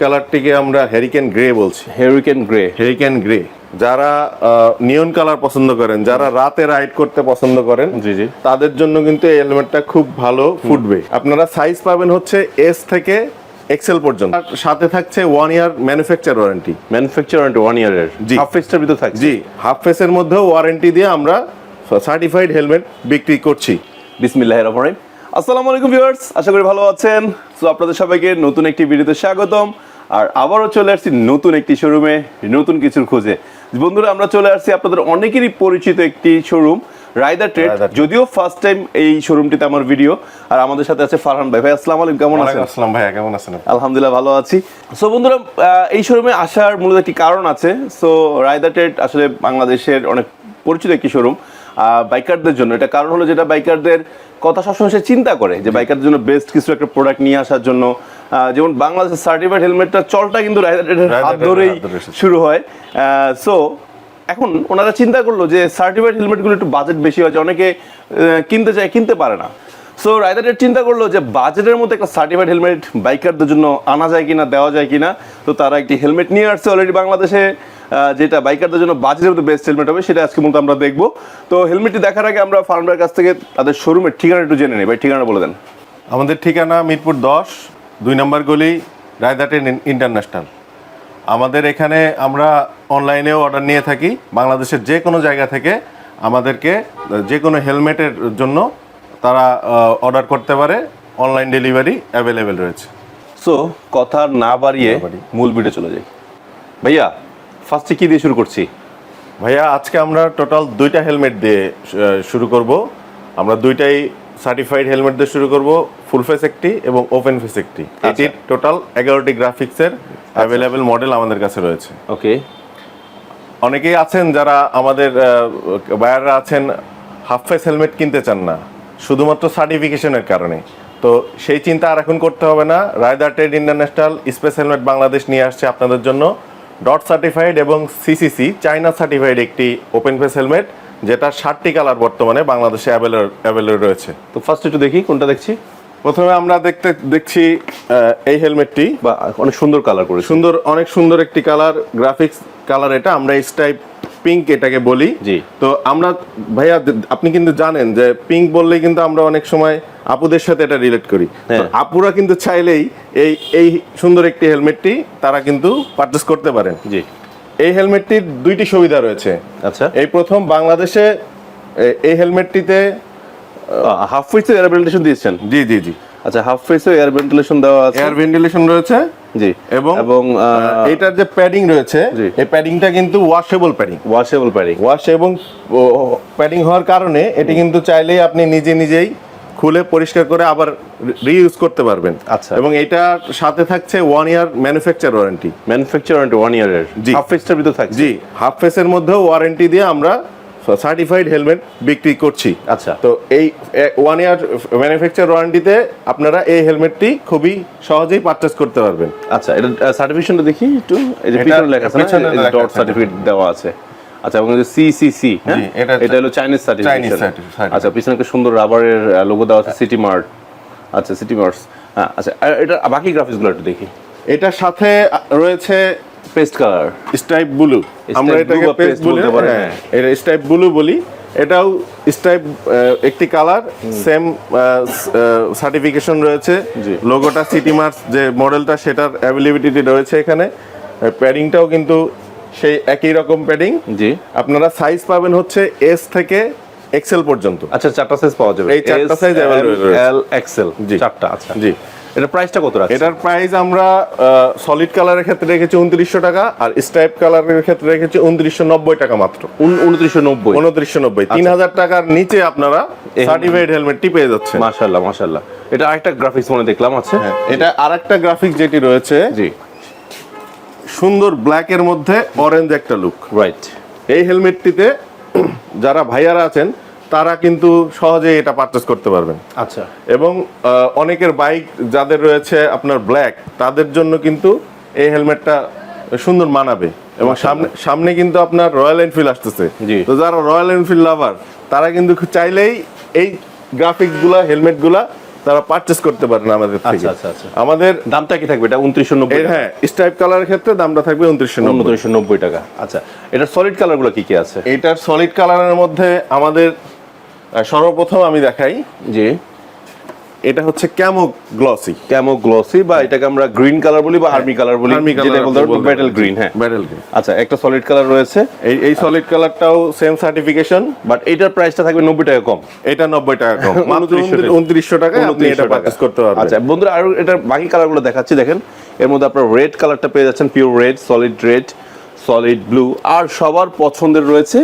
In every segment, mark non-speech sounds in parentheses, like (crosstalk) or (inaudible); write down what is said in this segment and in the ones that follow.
কালারটিকে আমরা hurricane grey বলছি। Hurricane grey hurricane grey যারা নিয়ন কালার পছন্দ করেন যারা রাতে রাইড করতে পছন্দ করেন জি জি। তাদের জন্য কিন্তু এই হেলমেটটা খুব ভালো ফুটবে। আপনারা সাইজ পাবেন হচ্ছে এস থেকে এক্সেল পর্যন্ত। সাথে থাকছে one year manufacture warranty manufacture one ইয়ারের জি। হাফ ফেস্টার ভিতর থাকছে। জি হাফ ফেসের মধ্যেও ওয়ারেন্টি দিয়ে আমরা সার্টিফাইড হেলমেট বিক্রি করছি। বিসমিল্লাহ রহমান রহিম। আসসালামু আলাইকুম ভিউয়ার্স আশা করি ভালো আছেন। সো আপনাদের সবাইকে নতুন একটি ভিডিওতে স্বাগতম। আর আবারও চলে আসছি নতুন একটি শোরুমে নতুন কিছুর খোঁজে। বন্ধুরা আমরা চলে আসছি আপনাদের অনেকেরই পরিচিত একটি শোরুম রাইদার ট্রেড যদিও ফার্স্ট টাইম এই শোরুমটিতে আমার ভিডিও আর আমাদের সাথে আছে ফারহান ভাই। ভাই আসসালামু আলাইকুম কেমন আছেন? আসসালাম ভাইয়া কেমন আছেন আলহামদুলিল্লাহ ভালো আছি। সো বন্ধুরা এই শোরুমে আসার মূলত একটি কারণ আছে। সো রায়দা ট্রেড আসলে বাংলাদেশের অনেক পরিচিত একটি শোরুম বাইকারদের জন্য। এটা কারণ হলো যেটা বাইকারদের কথা সবসময় সে চিন্তা করে যে বাইকারদের জন্য বেস্ট কিছু একটা প্রোডাক্ট নিয়ে আসার জন্য। যেমন বাংলাদেশের সার্টিফাইড হেলমেটটা চলটা কিন্তু হাত ধরেই। শুরু হয়। সো এখন ওনারা চিন্তা করল যে সার্টিফাইড হেলমেটগুলো একটু বাজেট বেশি হয়েছে অনেকে কিনতে চায় কিনতে পারে না। সো রাইদারের চিন্তা করল যে বাজেটের মধ্যে একটা সার্টিফাইড হেলমেট বাইকারদের জন্য আনা যায় কিনা দেওয়া যায় কিনা। তো তারা একটি হেলমেট নিয়ে আসছে অলরেডি বাংলাদেশে। যেটা বাইকারদের জন্য বাজেটের মধ্যে বেস্ট হেলমেট হবে সেটা আজকে মূলত আমরা দেখব। তো হেলমেটটি দেখার আগে আমরা ফার্মার কাছ থেকে তাদের শোরুমের ঠিকানা একটু জেনে নিই। ভাই ঠিকানা বলে দেন। আমাদের ঠিকানা মিরপুর দশ দুই নম্বর গলি রায়দাটে ইন্টারন্যাশনাল। আমাদের এখানে আমরা অনলাইনেও অর্ডার নিয়ে থাকি। বাংলাদেশের যে কোনো জায়গা থেকে আমাদেরকে যে কোনো হেলমেটের জন্য তারা অর্ডার করতে পারে। অনলাইন ডেলিভারি অ্যাভেলেবেল রয়েছে। সো কথা না বাড়িয়ে না বাড়িয়ে। মূল ভিডিও চলে যাই। ভাইয়া ফার্স্টে কি দিয়ে শুরু করছি? ভাইয়া আজকে আমরা টোটাল দুইটা হেলমেট দিয়ে শুরু করব। আমরা দুইটাই সার্টিফাইড হেলমেট দিয়ে শুরু করব ফুল ফেস একটি এবং ওপেন ফেস একটি। এটির টোটাল এগারোটি গ্রাফিক্সের অ্যাভেলেবেল মডেল আমাদের কাছে রয়েছে। ওকে অনেকেই আছেন যারা আমাদের বায়াররা আছেন হাফ ফেস হেলমেট কিনতে চান না শুধুমাত্র সার্টিফিকেশনের কারণে। তো সেই চিন্তা আর এখন করতে হবে না। Raider trade international space helmet Bangladesh নিয়ে আসছে আপনাদের জন্য। ডট সার্টিফাইড এবং সিসিসি চাইনা সার্টিফাইড একটি ওপেন ফেস হেলমেট যেটা ষাটটি কালার বর্তমানে বাংলাদেশে অ্যাভেলেবল রয়েছে। তো ফার্স্ট একটু দেখি কোনটা দেখছি? প্রথমে আমরা দেখতে দেখছি এই হেলমেটটি বা অনেক সুন্দর কালার করে সুন্দর অনেক সুন্দর একটি কালার গ্রাফিক্স কালার এটা। আমরা এই স্টাইপ পিঙ্ক এটাকে বলি। জি। তো আমরা ভাইয়া আপনি কিন্তু জানেন যে পিঙ্ক বললে কিন্তু আমরা অনেক সময় আপুদের সাথে এটা রিলেট করি। হ্যাঁ। আপুরা কিন্তু চাইলেই এই এই সুন্দর একটি হেলমেটটি তারা কিন্তু পারচেস করতে পারেন। জি। এই হেলমেটটির দুইটি সুবিধা রয়েছে। আচ্ছা। এই প্রথম বাংলাদেশে এই হেলমেটটিতে হাফ ফেসে এয়ার ভেন্টিলেশন দিয়েছেন। জি জি জি। আচ্ছা হাফ ফেসে এয়ার ভেন্টিলেশন দেওয়া আছে। এয়ার ভেন্টিলেশন রয়েছে। জি। এবং এবং এটার যে প্যাডিং রয়েছে। এই প্যাডিংটা কিন্তু washable padding washable padding wash এবং প্যাডিং হওয়ার কারণে এটি কিন্তু চাইলেই আপনি নিজে নিজেই খুলে পরিষ্কার করে আবার রিইউজ করতে পারবেন। আচ্ছা। এবং এটার সাথে থাকছে one year manufacture warranty manufacture warranty one ইয়ারের জি। হাফ ফেসটার ভিতর থাকছে। জি হাফ ফেসের মধ্যেও ওয়ারেন্টি দিয়ে আমরা সার্টিফাইড হেলমেট বিক্রি করছি। আচ্ছা। তো এই ওয়ান ইয়ার ম্যানুফ্যাকচার ওয়ারেন্টিতে আপনারা এই হেলমেটটি খুবই সহজেই পারচেস করতে পারবেন। আচ্ছা এটা সার্টিফিকেশনটা দেখি একটু। এই যে পিছনে লেখা আছে না? ডট সার্টিফিকেট দেওয়া আছে। আচ্ছা এবং সিসিসি হ্যাঁ? জি, এটা এটা হলো চাইনিজ সার্টিফিকেট। আচ্ছা পিছনে একটা সুন্দর রাবারের লোগো দেওয়া আছে সিটি মার্ট আচ্ছা সিটি মার্টস হ্যাঁ আচ্ছা এটা বাকি গ্রাফিক্সগুলো একটু দেখি। এটার সাথে রয়েছে পেস্ট কালার। স্টাইপ ব্লু। আমরা এটাকে পেস্ট ব্লু। বলতে পারেন, হ্যাঁ এটা স্টাইপ ব্লু বলি। এটাও স্টাইপ একটি কালার সেম সার্টিফিকেশন রয়েছে। জি। লোগোটা সিটি মার্স যে মডেলটা সেটার অ্যাভেলেবিলিটি রয়েছে এখানে। প্যাডিংটাও কিন্তু সেই একই রকম প্যাডিং জি। আপনারা সাইজ পাবেন হচ্ছে এস থেকে এক্সেল পর্যন্ত। আচ্ছা চারটা সাইজ পাওয়া যাবে। এই চারটা সাইজ রয়েছে। এল এক্সেল জি। চারটা আচ্ছা। জি। এটা প্রাইসটা কত রাখছে এটার প্রাইস আমরা সলিড কালারের ক্ষেত্রে রেখেছি উনত্রিশশো টাকা আর স্ট্রাইপ কালারের ক্ষেত্রে রেখেছি উনত্রিশশো নব্বই টাকা মাত্র। উনত্রিশশো নব্বই? উনত্রিশশো নব্বই। তিন হাজার টাকার নিচে আপনারা সার্টিফাইড হেলমেটটি পেয়ে যাচ্ছেন। মাশাল্লাহ মাশাল্লাহ এটা আরেকটা গ্রাফিক্স মনে দেখলাম আছে। এটা আরেকটা গ্রাফিক্স যেটি রয়েছে জি। সুন্দর ব্ল্যাক এর মধ্যে অরেঞ্জ একটা লুক রাইট এই হেলমেটটিতে যারা ভাইয়ারা আছেন তারা কিন্তু সহজে এটা পারচেস করতে পারবেন। আচ্ছা। এবং অনেকের বাইক যাদের রয়েছে আপনার ব্ল্যাক তাদের জন্য কিন্তু এই হেলমেটটা সুন্দর মানাবে। এবং সামনে সামনে কিন্তু আপনার রয়্যাল এনফিল্ড আসতেছে। তো যারা রয়্যাল এনফিল্ড লাভার তারা কিন্তু চাইলেই এই গ্রাফিক্সগুলা হেলমেটগুলা তারা পারচেস করতে পারেন আমাদের থেকে। আচ্ছা, আচ্ছা, আচ্ছা। আমাদের দামটা কি থাকবে? এটা উনত্রিশশো নব্বই হ্যাঁ স্টাইপ কালারের ক্ষেত্রে দামটা থাকবে উনত্রিশশো উনত্রিশশো নব্বই টাকা। আচ্ছা এটার সলিড কালারগুলো কি কি আছে? এটার সলিড কালারের মধ্যে আমাদের সর্বপ্রথম আমি দেখাই যে এটা হচ্ছে ক্যামো গ্লসি। ক্যামো গ্লসি বা এটাকে আমরা গ্রিন কালার বলি বা আর্মি কালার বলি আর্মি যেটা কালার বলতে ব্যাটেল গ্রিন হ্যাঁ। ব্যাটেল গ্রিন আচ্ছা একটা সলিড কালার রয়েছে। এই এই সলিড কালারটাও সেম সার্টিফিকেশন বাট এটার প্রাইসটা থাকবে নব্বই টাকা কম। এটা নব্বই টাকা কম। (laughs) মাত্র 2900 টাকা। আপনি এটা 2900 পারচেস করতে পারবেন। আচ্ছা বন্ধুরা আর এটার বাকি কালারগুলো দেখাচ্ছি দেখেন। এর মধ্যে আপনার রেড কালারটা পেয়ে যাচ্ছেন pure red solid red solid blue আর সবার পছন্দের রয়েছে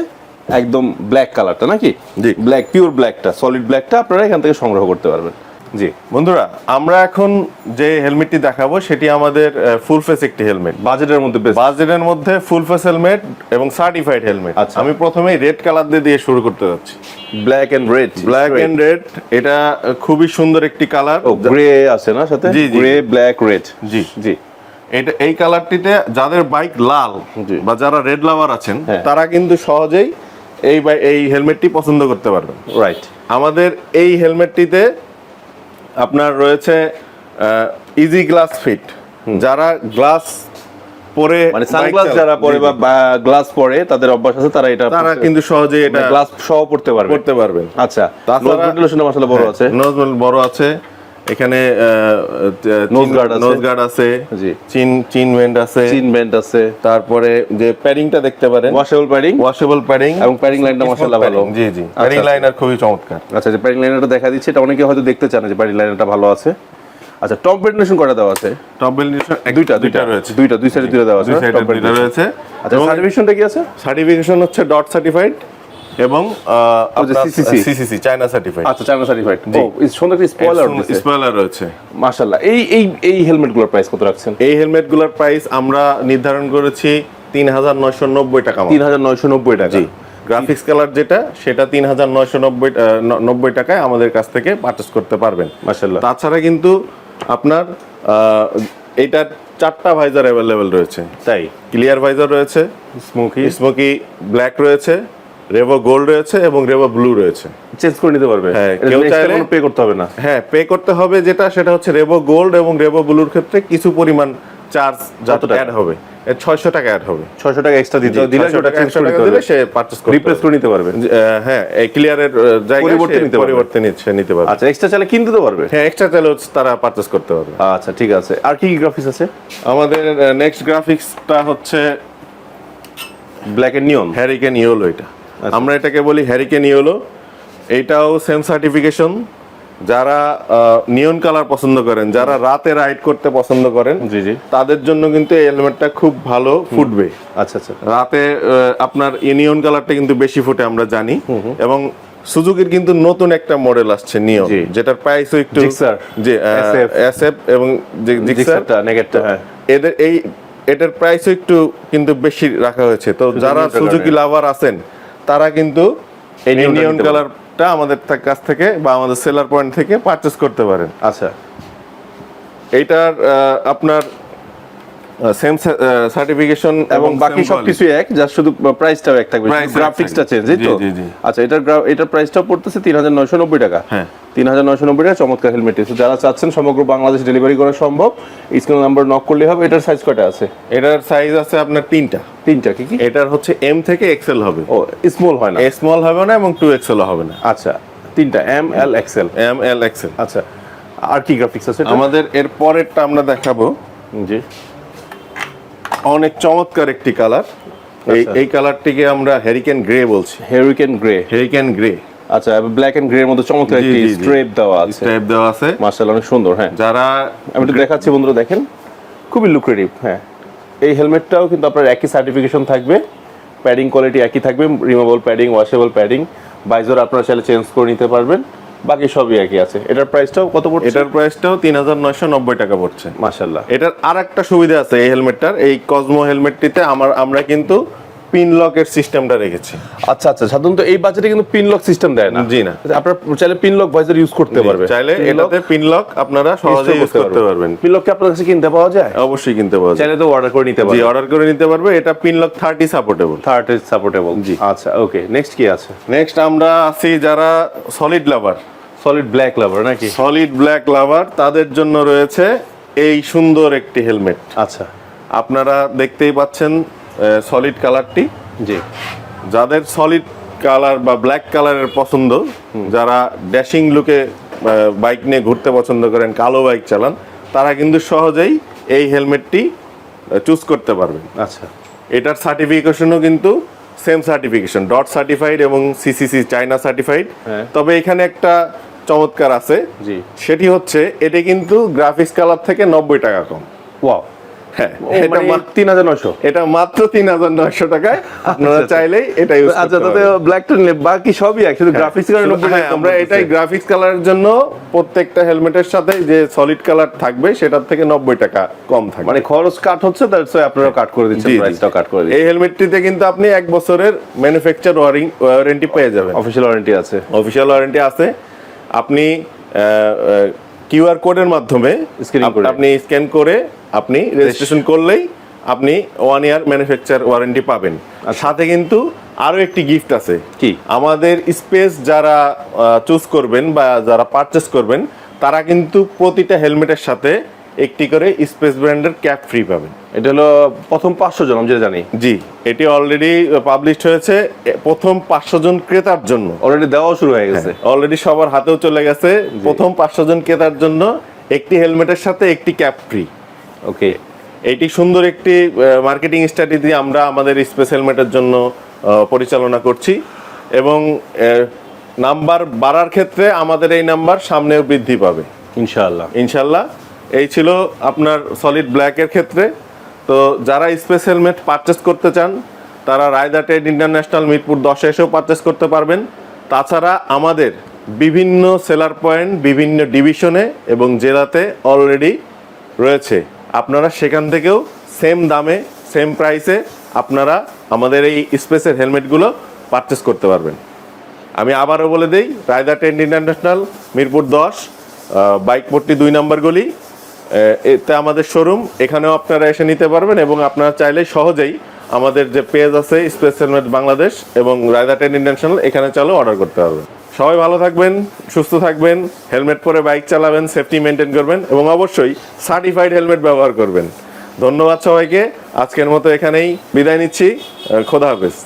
একদম ব্ল্যাক কালারটা নাকি? জি। ব্ল্যাক পিওর ব্ল্যাকটা সলিড ব্ল্যাকটা আপনারা এখান থেকে সংগ্রহ করতে পারবেন। জি। বন্ধুরা আমরা এখন যে হেলমেটটি দেখাবো সেটি আমাদের ফুল ফেস একটি হেলমেট। বাজেটের মধ্যে বাজেটের মধ্যে ফুল ফেস হেলমেট এবং সার্টিফাইড হেলমেট আচ্ছা। আমি প্রথমেই রেড কালার দিয়ে দিয়ে শুরু করতে যাচ্ছি। Black and red black and red এটা খুবই সুন্দর একটি কালার ও গ্রে আছে না সাথে? জি, জি। গ্রে ব্ল্যাক রেড জি। জি। এটা এই কালারটিতে যাদের বাইক লাল। বা যারা রেড লাভার আছেন হ্যাঁ। তারা কিন্তু সহজেই এই এই হেলমেটটি পছন্দ করতে পারবেন রাইট আমাদের এই হেলমেটটিতে আপনার রয়েছে ইজি গ্লাস ফিট যারা গ্লাস পরে মানে সানগ্লাস যারা পরে বা গ্লাস পরে তাদের অভ্যাস আছে তারা এটা তারা কিন্তু সহজে এটা গ্লাস সহ পড়তে পারবে। করতে পারবেন আচ্ছা তাছাড়া- ভেন্টিলেশন মশলা বড় আছে। নোজ বড় আছে। এখানে আছে। নোজ গার্ড আছে জি। চিন চিন ভেন্ট আছে। চিন আছে। তারপরে যে প্যাডিংটা দেখতে পারেন। ওয়াশেবল প্যাডিং ওয়াশেবল প্যাডিং এবং padding line টা মাশাআল্লাহ ভালো। জি জি। আচ্ছা, প্যাডিং আচ্ছা। লাইনার খুবই চমৎকার। আচ্ছা যে প্যাডিং লাইনারটা দেখা দিচ্ছে এটা অনেকে হয়তো দেখতে চান যে প্যাডিং লাইনারটা ভালো আছে। আচ্ছা টপ ভেন্টিলেশন কটা দেওয়া আছে? টপ ভেন্টিলেশন দুইটা দুইটা রয়েছে। দুইটা দুই সাইডে দুইটা দেওয়া আছে দুই সাইডে দুইটা রয়েছে। আচ্ছা সার্টিফিকেশনটা কি আছে? সার্টিফিকেশন হচ্ছে ডট সার্টিফাইড এবং সিসিসি চায়না সার্টিফাইড আচ্ছা চায়না সার্টিফাইড ও সুন্দর একটা স্পয়লার স্পয়লার রয়েছে। মাশাআল্লাহ। এই এই এই হেলমেটগুলোর প্রাইস কত রাখছেন? এই হেলমেটগুলোর প্রাইস আমরা নির্ধারণ করেছি তিন হাজার নয়শো নব্বই টাকা। তিন হাজার নয়শো নব্বই টাকা। গ্রাফিক্স কালার যেটা সেটা তিন হাজার নয়শো নব্বই নব্বই টাকায় আমাদের কাছ থেকে পারচেস করতে পারবেন। মাশাআল্লাহ। তাছাড়া কিন্তু আপনার এইটার চারটা ভাইজার অ্যাভেলেবেল রয়েছে। তাই? ক্লিয়ার ভাইজার রয়েছে। স্মোকি স্মোকি ব্ল্যাক রয়েছে। রেভো গোল্ড রয়েছে এবং রেভো ব্লু রয়েছে। চেঞ্জ করে নিতে পারবে। হ্যাঁ, কেউ চাইলে- পে করতে হবে না। হ্যাঁ পে করতে হবে যেটা সেটা হচ্ছে রেভো গোল্ড এবং রেভো ব্লুর ক্ষেত্রে কিছু পরিমাণ চার্জ যত অ্যাড হবে। ছয়শো টাকা অ্যাড হবে। ছয়শো টাকা এক্সট্রা দিতে দিলে 600 টাকা চেঞ্জ করে টাকা নিতে দিলে সে পারচেস করতে রিপ্লেস করে নিতে পারবে। হ্যাঁ এই ক্লিয়ারের জায়গায় পরিবর্তে নিতে পারবে। পরিবর্তে নিচ্ছে নিতে পারবে। আচ্ছা এক্সট্রা চাইলে কিনতে তো পারবে। হ্যাঁ এক্সট্রা চাইলেও তারা পারচেস করতে পারবে। আচ্ছা ঠিক আছে। আর কি কি গ্রাফিক্স আছে? আমাদের নেক্সট গ্রাফিক্সটা হচ্ছে black and neon hurricane yellow এটা। আমরা এটাকে বলি হ্যারিকেন ইয়েলো এইটাও সেম সার্টিফিকেশন যারা নিয়ন কালার পছন্দ করেন যারা রাতে রাইড করতে পছন্দ করেন জি জি। তাদের জন্য কিন্তু এই হেলমেটটা খুব ভালো ফুটবে। আচ্ছা আচ্ছা। রাতে আপনার ইনিয়ন কালারটা কিন্তু বেশি ফুটে আমরা জানি। এবং সুজুকির কিন্তু নতুন একটা মডেল আসছে নিয়ন জি। যেটার প্রাইসও একটু SF এসএফ এবং জিক্সারটা নেগেটটা হ্যাঁ। এদের এই এটার প্রাইসও একটু কিন্তু বেশি রাখা হয়েছে। তো যারা সুজুকি লাভার আছেন তারা কিন্তু এই নিয়ন কালারটা আমাদের কাছ থেকে বা আমাদের সেলার পয়েন্ট থেকে পারচেস করতে পারেন। আচ্ছা। এইটার আপনার সেম সার্টিফিকেশন এবং বাকি সবকিছু এক জাস্ট শুধু প্রাইসটাও এক থাকবে গ্রাফিক্সটা চেঞ্জ জি, তো। আচ্ছা এটার এটার প্রাইসটাও পড়তেছে তিন হাজার নয়শো নব্বই টাকা। হ্যাঁ। তিন হাজার নয়শো নব্বই টাকা চমৎকার হেলমেট যারা চাচ্ছেন সমগ্র বাংলাদেশ ডেলিভারি করা সম্ভব স্ক্রিন নাম্বার নক করলে হবে। এটার সাইজ কয়টা আছে? এটার সাইজ আছে আপনার তিনটা। তিনটা কি কি? এটার হচ্ছে এম থেকে এক্সেল হবে। ও স্মল হয় না। স্মল হবে না এবং টু এক্সেল হবে না। আচ্ছা তিনটা M L XL M L XL আচ্ছা আর কি গ্রাফিক্স আছে আমাদের এর পরেরটা আমরা দেখাবো। জি। অনেক চমৎকার একটি কালার। এই আচ্ছা। এই কালারটিকে আমরা হ্যারিকেন গ্রে বলছি। হেরিকেন গ্রে হেরিকেন গ্রে আচ্ছা ব্ল্যাক এন্ড গ্রে এর মধ্যে চমৎকার একটি। স্ট্রেপ দেওয়া আছে। টাইপ দেওয়া আছে। মার্শাল অনেক সুন্দর হ্যাঁ। যারা আমি একটু দেখাচ্ছি বন্ধুরা দেখেন। খুবই লুক্রেটিভ হ্যাঁ। এই হেলমেটটাও কিন্তু আপনার একই সার্টিফিকেশন থাকবে। প্যাডিং কোয়ালিটি একই থাকবে removable padding washable padding visor আপনারা চাইলে চেঞ্জ করে নিতে পারবেন। বাকি সবই একই আছে। এটার প্রাইসটাও কত পড়ছে? এটার প্রাইসটাও তিন হাজার নয়শো নব্বই টাকা পড়ছে। মাশাল্লাহ এটার আর একটা সুবিধা আছে এই হেলমেটটার এই কসমো হেলমেটটিতে আমার আমরা কিন্তু পিন লকের সিস্টেমটা রেখেছি। আচ্ছা আচ্ছা সাধারণত এই বাজেটে কিন্তু পিন লক সিস্টেম দেয় না। জি না। আপনারা চাইলে পিন লক ভাইজার ইউজ করতে পারবে। চাইলে এটাতে পিন লক আপনারা সহজে ইউজ করতে পারবেন। পিন লক কি আপনার কাছে কিনতে পাওয়া যায়? অবশ্যই কিনতে পারবেন চাইলে তো অর্ডার করে নিতে পারবেন জি অর্ডার করে নিতে পারবে। এটা pin lock thirty supportable third is supportable জি। আচ্ছা ওকে নেক্সট কি আছে? নেক্সট আমরা আছি যারা solid lover solid black lover নাকি? সলিড ব্ল্যাক লাভার তাদের জন্য রয়েছে এই সুন্দর একটি হেলমেট আচ্ছা। আপনারা দেখতেই পাচ্ছেন সলিড কালারটি জি। যাদের সলিড কালার বা ব্ল্যাক কালারের পছন্দ যারা ড্যাশিং লুকে বাইক নিয়ে ঘুরতে পছন্দ করেন কালো বাইক চালান তারা কিন্তু সহজেই এই হেলমেটটি চুজ করতে পারবেন। আচ্ছা। এটার সার্টিফিকেশনও কিন্তু সেম সার্টিফিকেশন ডট সার্টিফাইড এবং সিসিসি চায়না সার্টিফাইড। তবে এখানে একটা চমৎকার আছে। জি। সেটি হচ্ছে এটা কিন্তু গ্রাফিক্স কালার থেকে নব্বই টাকা কম। ওয়াও। হ্যাঁ এটা এটা তিন হাজার নয়শো। এটা মাত্র তিন হাজার নয়শো টাকায়। (laughs) আপনারা আচ্ছা। চাইলেই এটা ইউজ আচ্ছা তাতে ব্ল্যাকটা নিলে বাকি সবই এক শুধু গ্রাফিক্স কারণে হ্যাঁ আমরা এটাই গ্রাফিক্স কালারের জন্য প্রত্যেকটা হেলমেটের সাথে যে সলিড কালার থাকবে সেটার থেকে নব্বই টাকা কম থাকবে। মানে খরচ কাট হচ্ছে আপনারা কাট করে দিচ্ছেন। প্রাইসটাও কাট করে এই হেলমেটটিতে কিন্তু আপনি এক বছরের ম্যানুফ্যাকচার ওয়ারেন্টি পেয়ে যাবেন। অফিসিয়াল ওয়ারেন্টি আছে। অফিসিয়াল ওয়ারেন্টি আছে। আপনি কিউআর কোডের মাধ্যমে স্ক্যান আপ- করে। আপনি স্ক্যান করে আপনি রেজিস্ট্রেশন করলেই আপনি ওয়ান ইয়ার ম্যানুফ্যাকচার ওয়ারেন্টি পাবেন আর সাথে কিন্তু আরও একটি গিফট আছে কি? আমাদের স্পেস যারা চুজ করবেন বা যারা পারচেস করবেন তারা কিন্তু প্রতিটা হেলমেটের সাথে একটি করে স্পেস ব্র্যান্ডের ক্যাপ ফ্রি পাবেন। এটা হলো প্রথম পাঁচশো জন আমি যেটা জানি। জি এটি অলরেডি পাবলিশড হয়েছে প্রথম পাঁচশো জন ক্রেতার জন্য। অলরেডি দেওয়াও শুরু হয়ে গেছে। অলরেডি সবার হাতেও চলে গেছে। প্রথম পাঁচশো জন ক্রেতার জন্য একটি হেলমেটের সাথে একটি ক্যাপ ফ্রি ওকে এইটি সুন্দর একটি মার্কেটিং স্ট্র্যাটেজি আমরা আমাদের স্পেস হেলমেটের জন্য পরিচালনা করছি এবং নাম্বার বাড়ার ক্ষেত্রে আমাদের এই নাম্বার সামনেও বৃদ্ধি পাবে। ইনশাআল্লাহ। ইনশাল্লাহ এই ছিল আপনার সলিড ব্ল্যাকের ক্ষেত্রে। তো যারা স্পেস হেলমেট পারচেস করতে চান, তারা রায়দা ট্রেড ইন্টারন্যাশনাল মিরপুর দশে এসেও পারচেস করতে পারবেন। তাছাড়া আমাদের বিভিন্ন সেলার পয়েন্ট বিভিন্ন ডিভিশনে এবং জেলাতে অলরেডি রয়েছে। আপনারা সেখান থেকেও সেম দামে সেম প্রাইসে আপনারা আমাদের এই স্পেসের হেলমেটগুলো পারচেস করতে পারবেন। আমি আবারও বলে দেই রায়দা টেন্ট ইন্টারন্যাশনাল মিরপুর দশ বাইক পট্টি দুই নম্বর গলি এতে আমাদের শোরুম এখানেও আপনারা এসে নিতে পারবেন এবং আপনারা চাইলে সহজেই আমাদের যে পেজ আছে স্পেস হেলমেট বাংলাদেশ এবং রায়দা টেন ইন্টারন্যাশনাল এখানে চালও অর্ডার করতে পারবেন। সবাই ভালো থাকবেন, সুস্থ থাকবেন হেলমেট পরে বাইক চালাবেন সেফটি মেনটেন করবেন এবং অবশ্যই সার্টিফাইড হেলমেট ব্যবহার করবেন। ধন্যবাদ সবাইকে, আজকের মতো এখানেই বিদায় নিচ্ছি খোদা হাফেজ।